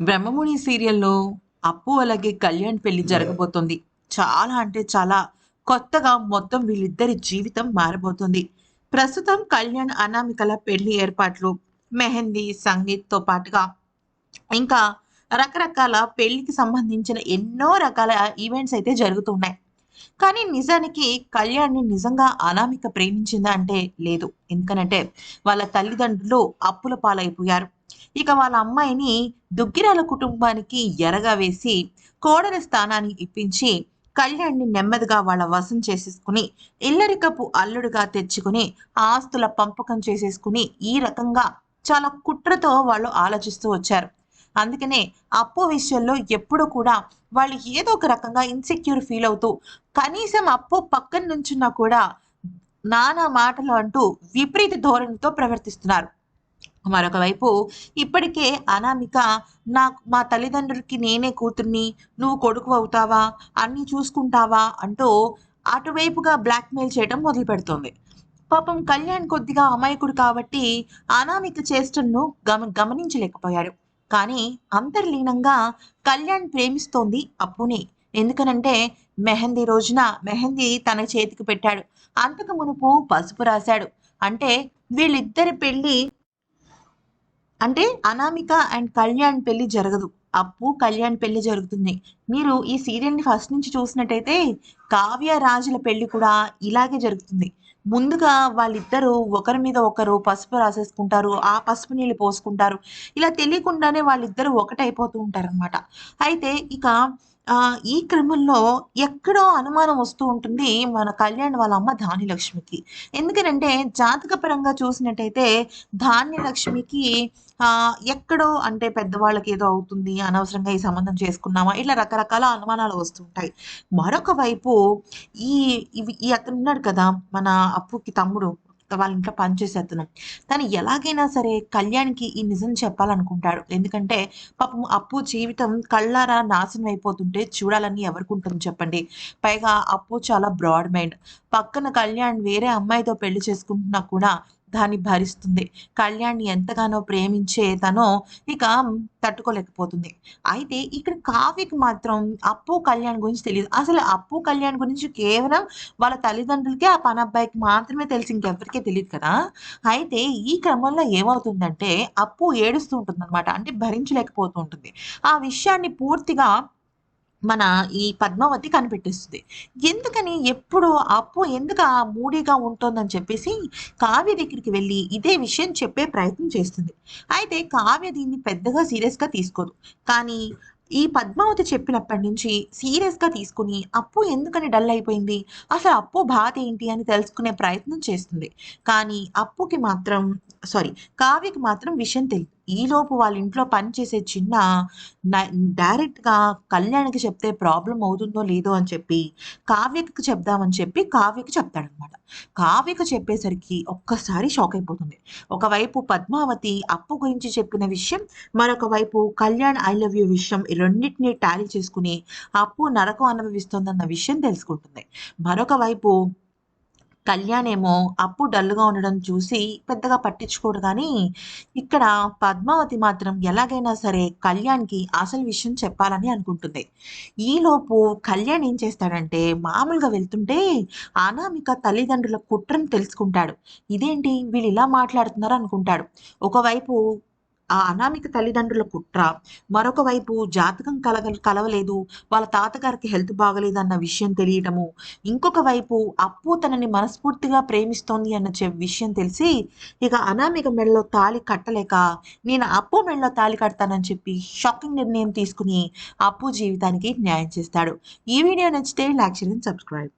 బ్రహ్మముని సీరియల్‌లో అప్పు అలాగే కళ్యాణ్ పెళ్ళి జరగబోతుంది. చాలా అంటే చాలా కొత్తగా మొత్తం వీళ్ళిద్దరి జీవితం మారబోతుంది. ప్రస్తుతం కళ్యాణ్, అనామికల పెళ్ళి ఏర్పాట్లు, మెహందీ, సంగీత్‌తో పాటుగా ఇంకా రకరకాల పెళ్ళికి సంబంధించిన ఎన్నో రకాల ఈవెంట్స్ అయితే జరుగుతున్నాయి. కానీ నిజానికి కళ్యాణ్‌ని నిజంగా అనామిక ప్రేమించిందా అంటే లేదు. ఎందుకనంటే వాళ్ళ తల్లిదండ్రులు అప్పుల పాలైపోయారు. ఇక వాళ్ళ అమ్మాయిని దుగ్గిరాల కుటుంబానికి ఎరగా వేసి కోడల స్థానాన్ని ఇప్పించి కళ్యాణ్‌ని నెమ్మదిగా వాళ్ళ వశం చేసేసుకొని ఇల్లరికపు అల్లుడుగా తెచ్చుకుని ఆస్తుల పంపకం చేసేసుకుని ఈ రకంగా చాలా కుట్రతో వాళ్ళు ఆలోచిస్తూ వచ్చారు. అందుకనే అప్పు విషయంలో ఎప్పుడు కూడా వాళ్ళు ఏదో ఒక రకంగా ఇన్‌సెక్యూర్ ఫీల్ అవుతూ కనీసం అప్పు పక్కన నుంచున్నా కూడా నానా మాటలు అంటూ విపరీత ధోరణితో ప్రవర్తిస్తున్నారు. మరొక వైపు ఇప్పటికే అనామిక నాకు మా తల్లిదండ్రులకి నేనే కూతుర్ని, నువ్వు కొడుకు అవుతావా, అన్నీ చూసుకుంటావా అంటూ అటువైపుగా బ్లాక్‌మెయిల్ చేయడం మొదలుపెడుతోంది. పాపం కళ్యాణ్ కొద్దిగా అమాయకుడు కాబట్టి అనామిక చేష్టను గమ గమనించలేకపోయాడు. కానీ అంతర్లీనంగా కళ్యాణ్ ప్రేమిస్తోంది అప్పుని. ఎందుకనంటే మెహందీ రోజున మెహందీ తన చేతికి పెట్టాడు. అంతకు మునుపు పసుపు రాశాడు. అంటే వీళ్ళిద్దరి పెళ్ళి అంటే అనామిక అండ్ కళ్యాణ్ పెళ్ళి జరగదు. అప్పు, కళ్యాణ్ పెళ్ళి జరుగుతుంది. మీరు ఈ సీరియల్‌ని ఫస్ట్ నుంచి చూసినట్టయితే కావ్య, రాజుల పెళ్ళి కూడా ఇలాగే జరుగుతుంది. ముందుగా వాళ్ళిద్దరూ ఒకరి మీద ఒకరు పసుపు రాసేసుకుంటారు. ఆ పసుపు నీళ్ళు పోసుకుంటారు. ఇలా తెలియకుండానే వాళ్ళిద్దరూ ఒకటైపోతూ ఉంటారనమాట. అయితే ఇక ఈ క్రమంలో ఎక్కడో అనుమానం వస్తూ ఉంటుంది మన కళ్యాణ్ వాళ్ళ అమ్మ ధాన్యలక్ష్మికి. ఎందుకనంటే జాతకపరంగా చూసినట్టయితే ధాన్యలక్ష్మికి ఎక్కడో అంటే పెద్దవాళ్ళకి ఏదో అవుతుంది. అనవసరంగా ఈ సంబంధం చేసుకున్నామా ఇట్లా రకరకాల అనుమానాలు వస్తుంటాయి. మరొక వైపు ఈ ఇవి ఈ అతనున్నాడు కదా! మన అప్పుకి తమ్ముడు వాళ్ళ ఇంట్లో పనిచేసే అతను. తను ఎలాగైనా సరే కళ్యాణ్‌కి ఈ నిజం చెప్పాలనుకుంటాడు. ఎందుకంటే పాపం అప్పు జీవితం కళ్ళారా నాశనం అయిపోతుంటే చూడాలని ఎవరికుంటుంది చెప్పండి. పైగా అప్పు చాలా బ్రాడ్ మైండ్. పక్కన కళ్యాణ్ వేరే అమ్మాయితో పెళ్ళి చేసుకుంటున్నా కూడా దాన్ని భరిస్తుంది. కళ్యాణ్‌ని ఎంతగానో ప్రేమించే తను ఇక తట్టుకోలేకపోతుంది. అయితే ఇక్కడ కావ్యకి మాత్రం అప్పు, కళ్యాణ్ గురించి తెలియదు అసలు అప్పు, కళ్యాణ్ గురించి కేవలం వాళ్ళ తల్లిదండ్రులకి, ఆ పనబ్బాయికి మాత్రమే తెలిసి ఇంకెవ్వరికీ తెలియదు కదా! అయితే ఈ క్రమంలో ఏమవుతుందంటే అప్పు ఏడుస్తూ ఉంటుందనమాట. అంటే భరించలేకపోతూ ఉంటుంది. ఆ విషయాన్ని పూర్తిగా మన ఈ పద్మావతి కనిపెట్టిస్తుంది ఎందుకని ఎప్పుడు అప్పు ఎందుకు ఆ మూడీగా ఉంటుందని చెప్పేసి కావ్య దగ్గరికి వెళ్ళి ఇదే విషయం చెప్పే ప్రయత్నం చేస్తుంది. అయితే కావ్య దీన్ని పెద్దగా సీరియస్‌గా తీసుకోదు. కానీ ఈ పద్మావతి చెప్పినప్పటి నుంచి సీరియస్‌గా తీసుకొని అప్పు ఎందుకని డల్ అయిపోయింది? అసలు అప్పు బాధ ఏంటి అని తెలుసుకునే ప్రయత్నం చేస్తుంది. కానీ అప్పుకి మాత్రం సారీ కావ్యకి మాత్రం విషయం తెలియదు ఈలోపు వాళ్ళ ఇంట్లో పనిచేసే చిన్న డైరెక్ట్‌గా కళ్యాణ్‌కి చెప్తే ప్రాబ్లం అవుతుందో లేదో అని చెప్పి కావ్యకి చెప్దామని చెప్పి కావ్యకి చెప్తాడనమాట. కావ్యకి చెప్పేసరికి ఒక్కసారి షాక్ అయిపోతుంది. ఒకవైపు పద్మావతి అప్పు గురించి చెప్పిన విషయం, మరొక వైపు కళ్యాణ్ ఐ లవ్ యూ విషయం ఈ టాలీ చేసుకుని అప్పు నరకం అనుభవిస్తోందన్న విషయం తెలుసుకుంటుంది. మరొక వైపు కళ్యాణ్ ఏమో అప్పు డల్‌గా ఉండడం చూసి పెద్దగా పట్టించుకోడు కానీ ఇక్కడ పద్మావతి మాత్రం ఎలాగైనా సరే కళ్యాణ్‌కి అసలు విషయం చెప్పాలని అనుకుంటుంది. ఈలోపు కళ్యాణ్ ఏం చేస్తాడంటే మామూలుగా వెళ్తుంటే అనామిక తల్లిదండ్రుల కుట్రను తెలుసుకుంటాడు. ఇదేంటి వీళ్ళు ఇలా మాట్లాడుతున్నారు అనుకుంటాడు. ఒకవైపు ఆ అనామిక తల్లిదండ్రుల కుట్ర, మరొక వైపు జాతకం కలగ కలవలేదు. వాళ్ళ తాతగారికి హెల్త్ బాగాలేదన్న విషయం తెలియటము. ఇంకొక వైపు అప్పు తనని మనస్ఫూర్తిగా ప్రేమిస్తోంది అన్న చె విషయం తెలిసి ఇక అనామిక మెడలో తాళి కట్టలేక నేను అప్పు మెడలో తాళి కడతానని చెప్పి షాకింగ్ నిర్ణయం తీసుకుని అప్పు జీవితానికి న్యాయం చేస్తాడు. ఈ వీడియో నచ్చితే లైక్, సబ్స్క్రైబ్.